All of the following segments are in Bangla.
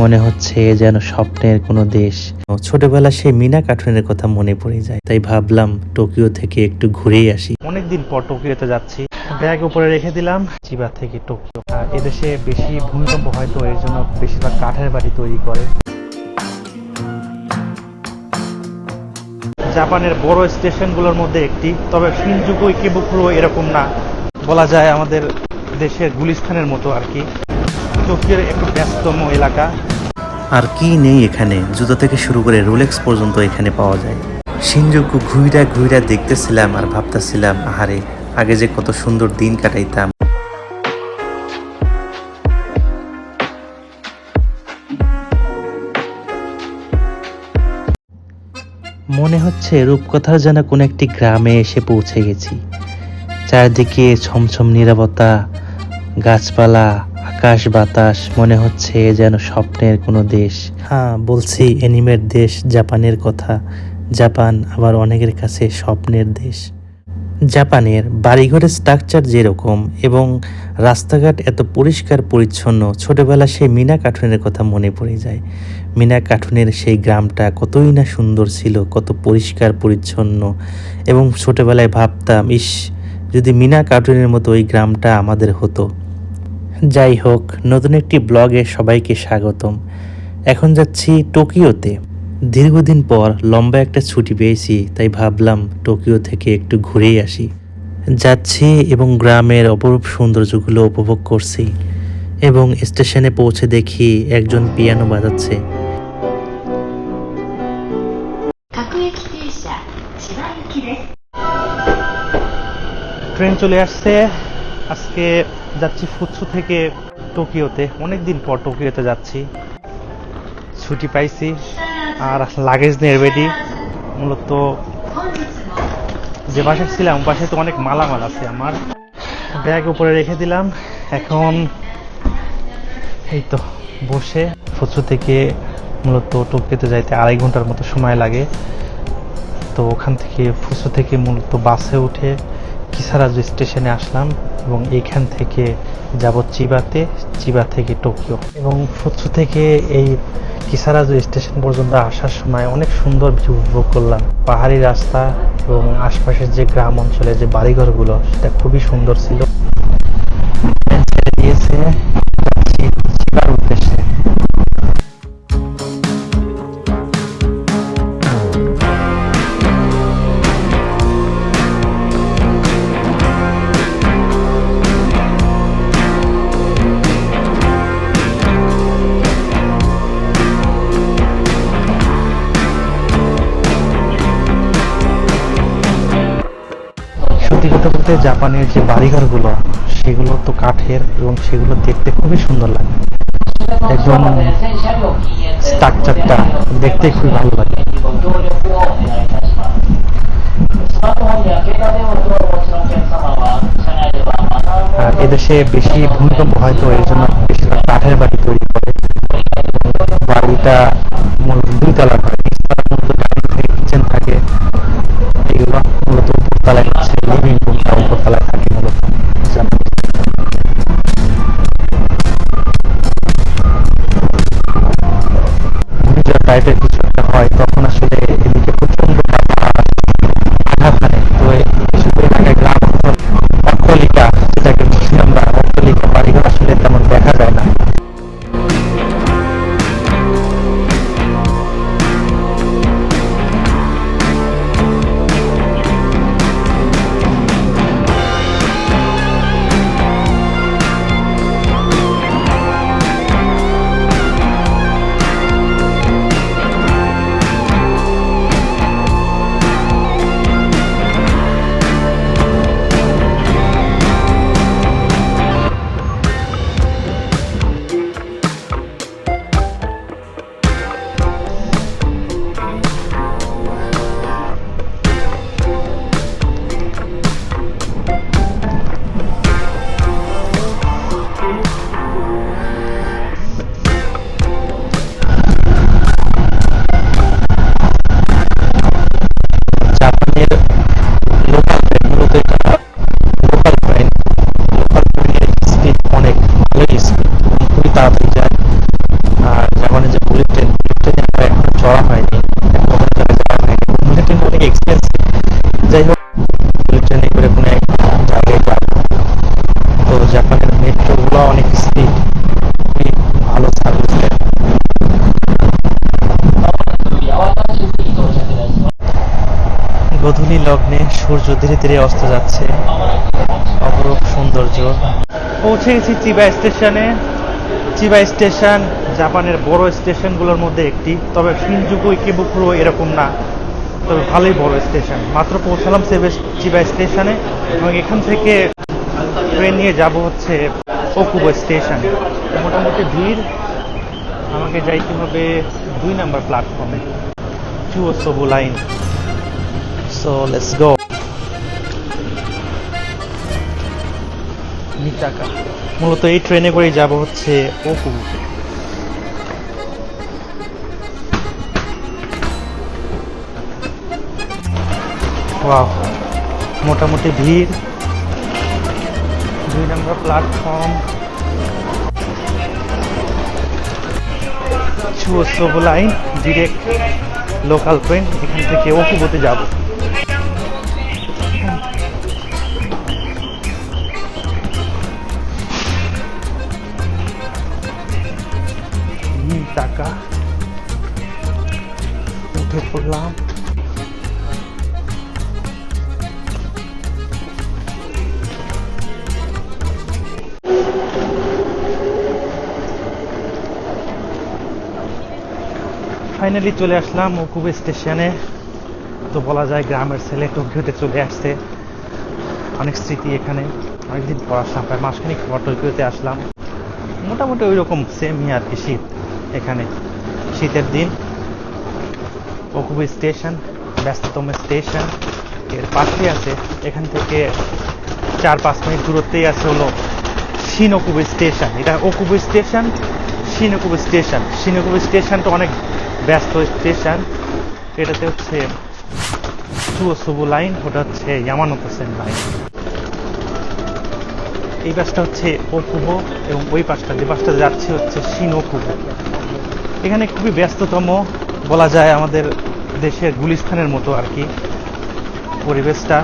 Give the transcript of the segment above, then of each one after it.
মনে হচ্ছে যেন স্বপ্নের কোনো দেশ। ছোটবেলা সেই মিনা কার্টুনের কথা মনে পড়ে যায়। তাই ভাবলাম টোকিও থেকে একটু ঘুরেই আসি। অনেকদিন পর টোকিওতে যাচ্ছি। ব্যাগ উপরে রেখে দিলাম। চিবা থেকে টোকিও। এদেশে বেশি ভূমিকম্প হয় তো এর জন্য বেশিরভাগ কাঠের বাড়ি তৈরি করে। জাপানের বড় স্টেশনগুলোর মধ্যে একটি। তবে শিনজুকু ইকেবুকুরো এরকম না। বলা যায় আমাদের দেশের গুলিস্তানের মতো আর কি। টোকিওর একটু ব্যস্ততম এলাকা। আর কি নেই এখানে? জুতো থেকে শুরু করে রোলেক্স পর্যন্ত এখানে পাওয়া যায়। সিনজুকু ঘুইরা ঘুইরা দেখতেছিলাম আর ভাবতেছিলাম আহারে আগে যে কত সুন্দর দিন কাটাইতাম। মনে হচ্ছে রূপকথার যেন কোনো একটি গ্রামে এসে পৌঁছে গেছি। চারদিকে ছমছম নিরাপত্তা গাছপালা আকাশ বাতাস, মনে হচ্ছে যেন স্বপ্নের কোনো দেশ। হ্যাঁ বলছি, এনিমের দেশ, জাপানের কথা। জাপান আবার অনেকের কাছে স্বপ্নের দেশ। জাপানের বাড়িঘরের স্ট্রাকচার যেরকম এবং রাস্তাঘাট এত পরিষ্কার, পরিচ্ছন্ন, ছোটবেলা সেই মিনা কার্টুনের কথা মনে পড়ে যায়। মিনা কার্টুনের সেই গ্রামটা কতই না সুন্দর ছিল, কত পরিষ্কার, পরিচ্ছন্ন এবং ছোটবেলায় ভাবতাম, ইস, যদি মিনা কার্টুনের মতো ওই গ্রামটা আমাদের হতো। যাই হোক নতুন একটি ব্লগে সবাইকে স্বাগতম। এখন যাচ্ছি টোকিওতে। দীর্ঘদিন পর লম্বা একটা ছুটি পেয়েছি তাই ভাবলাম টোকিও থেকে একটু ঘুরেই আসি। যাচ্ছি এবং গ্রামের অপরূপ সৌন্দর্যগুলো উপভোগ করছি এবং স্টেশনে পৌঁছে দেখি একজন পিয়ানো বাজাচ্ছে। ট্রেন চলে আসছে। আজকে যাচ্ছি ফুৎসু থেকে টোকিওতে। অনেকদিন পর টোকিওতে যাচ্ছি। ছুটি পাইছি। আর লাগেজ নিয়ে রেডি মূলত যে বাসায় ছিলাম বাসায় তো অনেক মালামাল আছে আমার। ব্যাগ উপরে রেখে দিলাম। এখন এই তো বসে। ফুচু থেকে মূলত টোকিওতে যাইতে আড়াই ঘণ্টার মতো সময় লাগে। তো ওখান থেকে ফুচু থেকে মূলত বাসে উঠে কিসারাজু স্টেশনে আসলাম। এবং এখান থেকে যাব চিবাতে, চিবা থেকে টোকিও। এবং ফুৎসু থেকে এই কিসারাজু স্টেশন পর্যন্ত আসার সময় অনেক সুন্দর ভিউ উপভোগ করলাম। পাহাড়ি রাস্তা এবং আশপাশের যে গ্রাম অঞ্চলে যে বাড়িঘরগুলো, সেটা খুবই সুন্দর ছিল। বলতে জাপানের যে বাড়িঘরগুলো, সেগুলো তো কাঠের এবং সেগুলো দেখতে খুবই সুন্দর লাগে। একদম স্ট্রাকচারটা দেখতে খুবই ভালো লাগে। এদেশে বেশি ভূমিকম্প হয় তো এর জন্য বেশিরভাগ কাঠের বাড়ি তৈরি করে। বাড়িটা মূলত দুই উপরতলায় লিভিং রুমটা উপরতলায় থাকে মূলত। টাইপের অগ্নি লগ্নে সূর্য ধীরে ধীরে অস্ত যাচ্ছে। অপরূপ সৌন্দর্য। পৌঁছে গেছি চিবা স্টেশনে চিবা স্টেশন জাপানের বড় স্টেশনগুলোর মধ্যে একটি। তবে শিনজুকু ইকিবুকুরো এরকম না। তবে ভালোই বড় স্টেশন মাত্র পৌঁছালাম সেবে চিবা স্টেশনে এবং এখান থেকে ট্রেন নিয়ে যাব হচ্ছে ওকুবো স্টেশন মোটামুটি ভিড়। আমাকে যাইতে হবে দুই নাম্বার প্ল্যাটফর্মে Chuo Sobu line so let's go নিচাকা মূলত এই ট্রেনে করেই যাব হচ্ছে ওকুবো ওয়াও মোটামুটি ভিড়। দুই নম্বর platform Chuo Sobu line direct local train এখান থেকে ওকুবোতে যাব। টাকা উঠে পড়লাম। ফাইনালি চলে আসলাম ওকুবে স্টেশনে। তো বলা যায় গ্রামের ছেলে টোকিওতে চলে আসছে। অনেক স্মৃতি এখানে। অনেকদিন পর আসলাম, প্রায় মাসখানিক পর টোকিওতে আসলাম। মোটামুটি ওই রকম সেমই আর কি শীত। এখানে। শীতের দিন ওকুবে স্টেশন, ব্যস্ততম স্টেশন, এর পাশে আছে, এখান থেকে চার পাঁচ মিনিট দূরত্বেই আছে হলো শিনকুবে স্টেশন। এটা ওকুবে স্টেশন, শিনকুবে স্টেশন। শিনকুবে স্টেশনটা অনেক ব্যস্ত স্টেশন। এটাতে হচ্ছে সুবু লাইন, ওটা হচ্ছে ইয়ামানত সেন লাইন। এই বাসটা হচ্ছে ওকুবো এবং ওই পাশটা যে বাসটা যাচ্ছে হচ্ছে শিনকুবো এখানে খুবই ব্যস্ততম বলা যায় আমাদের দেশের গুলিস্তানের মতো আর কি পরিবেশটা।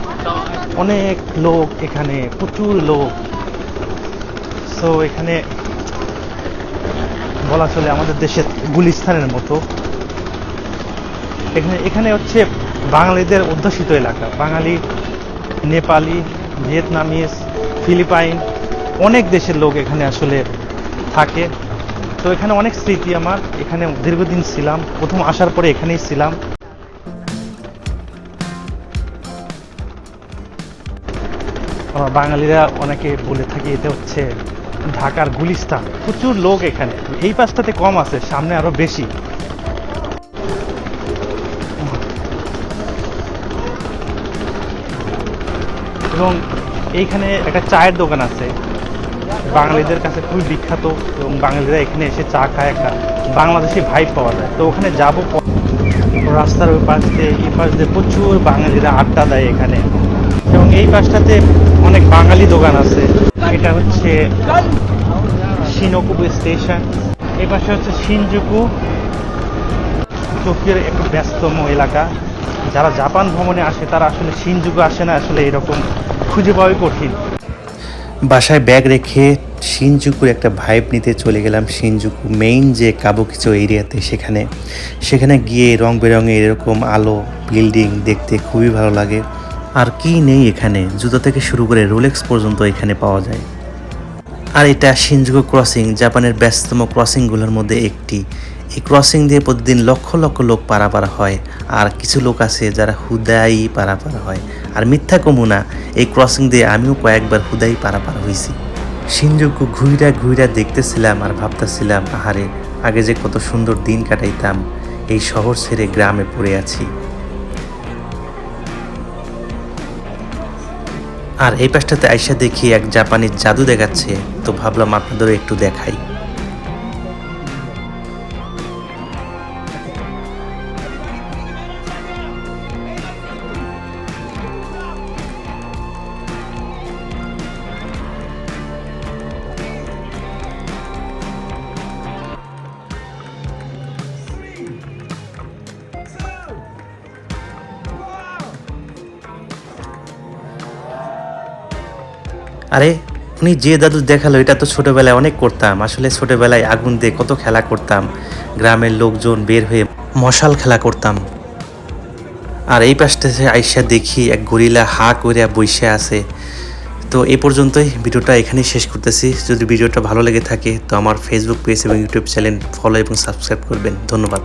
অনেক লোক এখানে, প্রচুর লোক। সো এখানে বলা চলে আমাদের দেশের গুলিস্তানের মতো। এখানে এখানে হচ্ছে বাঙালিদের অধ্যুষিত এলাকা। বাঙালি, নেপালি, ভিয়েতনামিজ ফিলিপাইন, অনেক দেশের লোক এখানে আসলে থাকে। তো এখানে অনেক স্মৃতি আমার। এখানে দীর্ঘদিন ছিলাম। প্রথম আসার পরে এখানেই ছিলাম। আমরা বাঙালিরা অনেকে বলে থাকি এতে হচ্ছে ঢাকার গুলিস্তান। প্রচুর লোক এখানে। এই পাশটাতে কম আছে, সামনে আরও বেশি। এবং এইখানে একটা চায়ের দোকান আছে। বাঙালিদের কাছে খুবই বিখ্যাত এবং বাঙালিরা এখানে এসে চা খায়, একটা বাংলাদেশি ভাইব পাওয়া যায়। তো ওখানে যাব রাস্তার ওই পাশ দিয়ে, এই পাশ দিয়ে প্রচুর বাঙালিরা আড্ডা দেয় এখানে। এবং এই পাশটাতে অনেক বাঙালি দোকান আছে। এটা হচ্ছে শিনকুবু স্টেশন। এই পাশে হচ্ছে শিনজুকু টোকিওর একটু ব্যস্ততম এলাকা। যারা জাপান ভ্রমণে আসে, তারা আসলে শিনজুকু আসে না, আসলে এরকম। খুঁজে পাওয়াই কঠিন। বাসায় ব্যাগ রেখে শিনজুকুর একটা ভাইব নিতে চলে গেলাম শিনজুকু মেইন যে কাবুকিচো এরিয়াতে সেখানে। সেখানে গিয়ে রং বেরঙের এরকম আলো, বিল্ডিং দেখতে খুবই ভালো লাগে। আর কি নেই এখানে, জুতো থেকে শুরু করে রোলেক্স পর্যন্ত এখানে পাওয়া যায়। আর এটা শিনজুকু ক্রসিং, জাপানের ব্যস্ততম ক্রসিংগুলোর মধ্যে একটি। এই ক্রসিং দিয়ে প্রতিদিন লক্ষ লক্ষ লোক পারাপার হয়, আর কিছু লোক আছে যারা হুদাই পারাপার হয়। আর মিথ্যা কমু না। এই ক্রসিং দিয়ে আমিও কয়েকবার হুদাই পারাপার হয়েছি শিনজুকু ঘুইরা ঘুইরা দেখতেছিলাম আর ভাবতেছিলাম, আহারে, আগে যে কত সুন্দর দিন কাটাইতাম, এই শহর ছেড়ে গ্রামে পড়ে আছি। আর এই পাশটাতে আইসা দেখি এক জাপানির জাদু দেখাচ্ছে, তো ভাবলাম আপনাদেরও একটু দেখাই। আরে, উনি যে দাদু দেখাল, এটা তো ছোটবেলায় অনেক করতাম। আসলে ছোটবেলায় আগুন দিয়ে কত খেলা করতাম। গ্রামের লোকজন বের হয়ে মশাল খেলা করতাম। আর এই পাশটাতে আইসা দেখি এক গরিলা হা করে বসে আছে। তো এই পর্যন্তই ভিডিওটা এখানেই শেষ করতেছি। যদি ভিডিওটা ভালো লেগে থাকে, তো আমার ফেসবুক পেজ এবং ইউটিউব চ্যানেল ফলো এবং সাবস্ক্রাইব করবেন। ধন্যবাদ।